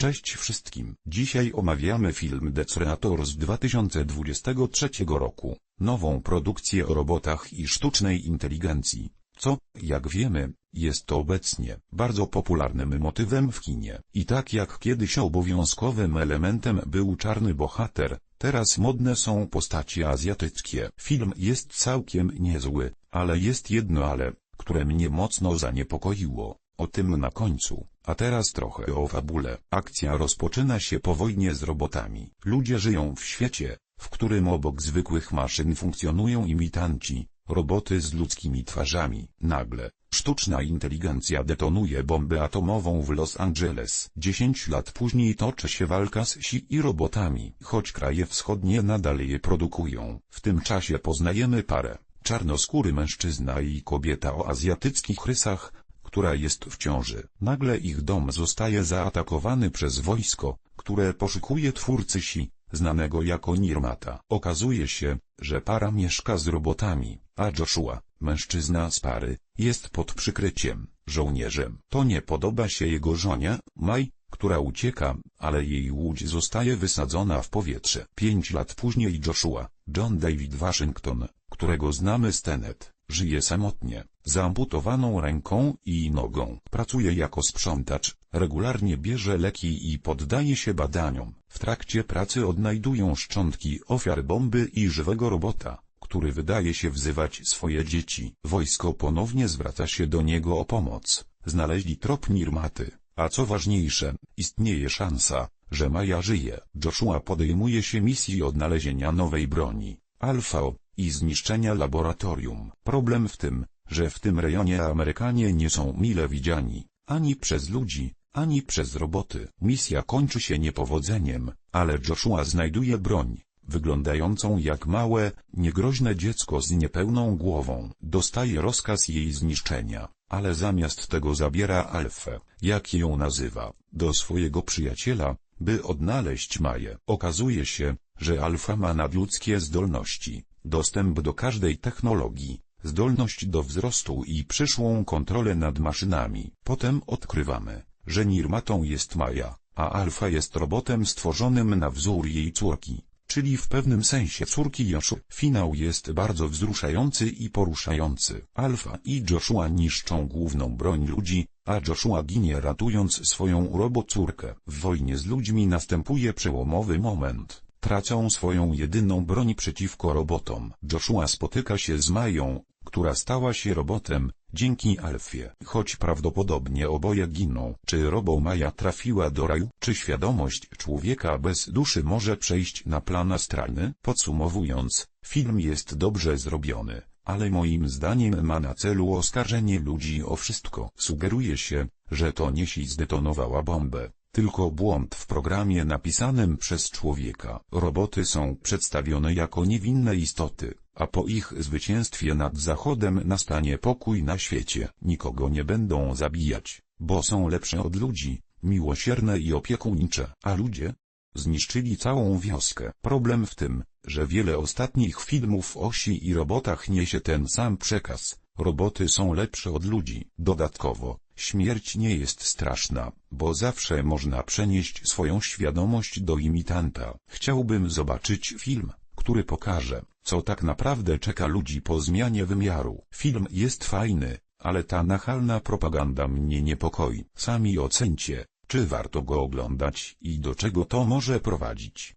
Cześć wszystkim. Dzisiaj omawiamy film Decorator z 2023 roku. Nową produkcję o robotach i sztucznej inteligencji. Co, jak wiemy, jest obecnie bardzo popularnym motywem w kinie. I tak jak kiedyś obowiązkowym elementem był czarny bohater, teraz modne są postacie azjatyckie. Film jest całkiem niezły, ale jest jedno ale, które mnie mocno zaniepokoiło. O tym na końcu. A teraz trochę o fabule. Akcja rozpoczyna się po wojnie z robotami. Ludzie żyją w świecie, w którym obok zwykłych maszyn funkcjonują imitanci, roboty z ludzkimi twarzami. Nagle, sztuczna inteligencja detonuje bombę atomową w Los Angeles. Dziesięć lat później toczy się walka z si i robotami. Choć kraje wschodnie nadal je produkują. W tym czasie poznajemy parę. Czarnoskóry mężczyzna i kobieta o azjatyckich rysach, która jest w ciąży. Nagle ich dom zostaje zaatakowany przez wojsko, które poszukuje twórcy Si, znanego jako Nirmata. Okazuje się, że para mieszka z robotami, a Joshua, mężczyzna z pary, jest pod przykryciem, żołnierzem. To nie podoba się jego żonie, Mai, która ucieka, ale jej łódź zostaje wysadzona w powietrze. Pięć lat później Joshua, John David Washington, którego znamy z Tenet, żyje samotnie, zaamputowaną ręką i nogą. Pracuje jako sprzątacz, regularnie bierze leki i poddaje się badaniom. W trakcie pracy odnajdują szczątki ofiar bomby i żywego robota, który wydaje się wzywać swoje dzieci. Wojsko ponownie zwraca się do niego o pomoc. Znaleźli trop Nirmaty, a co ważniejsze, istnieje szansa, że Maja żyje. Joshua podejmuje się misji odnalezienia nowej broni, Alfa i zniszczenia laboratorium. Problem w tym, że w tym rejonie Amerykanie nie są mile widziani, ani przez ludzi, ani przez roboty. Misja kończy się niepowodzeniem, ale Joshua znajduje broń, wyglądającą jak małe, niegroźne dziecko z niepełną głową. Dostaje rozkaz jej zniszczenia, ale zamiast tego zabiera Alfę, jak ją nazywa, do swojego przyjaciela, by odnaleźć Maję. Okazuje się, że Alfa ma nadludzkie zdolności, dostęp do każdej technologii, zdolność do wzrostu i przyszłą kontrolę nad maszynami. Potem odkrywamy, że Nirmatą jest Maja, a Alfa jest robotem stworzonym na wzór jej córki, czyli w pewnym sensie córki Joshu. Finał jest bardzo wzruszający i poruszający. Alfa i Joshua niszczą główną broń ludzi, a Joshua ginie ratując swoją robocórkę. W wojnie z ludźmi następuje przełomowy moment. Tracą swoją jedyną broń przeciwko robotom. Joshua spotyka się z Mają, która stała się robotem, dzięki Alfie. Choć prawdopodobnie oboje giną. Czy robo Maja trafiła do raju? Czy świadomość człowieka bez duszy może przejść na plan astralny? Podsumowując, film jest dobrze zrobiony, ale moim zdaniem ma na celu oskarżenie ludzi o wszystko. Sugeruje się, że to niesi zdetonowała bombę. Tylko błąd w programie napisanym przez człowieka. Roboty są przedstawione jako niewinne istoty, a po ich zwycięstwie nad Zachodem nastanie pokój na świecie. Nikogo nie będą zabijać, bo są lepsze od ludzi, miłosierne i opiekuńcze. A ludzie? Zniszczyli całą wioskę. Problem w tym, że wiele ostatnich filmów o si i robotach niesie ten sam przekaz. Roboty są lepsze od ludzi. Dodatkowo, Śmierć nie jest straszna, bo zawsze można przenieść swoją świadomość do imitanta. Chciałbym zobaczyć film, który pokaże, co tak naprawdę czeka ludzi po zmianie wymiaru. Film jest fajny, ale ta nachalna propaganda mnie niepokoi. Sami ocencie, czy warto go oglądać i do czego to może prowadzić.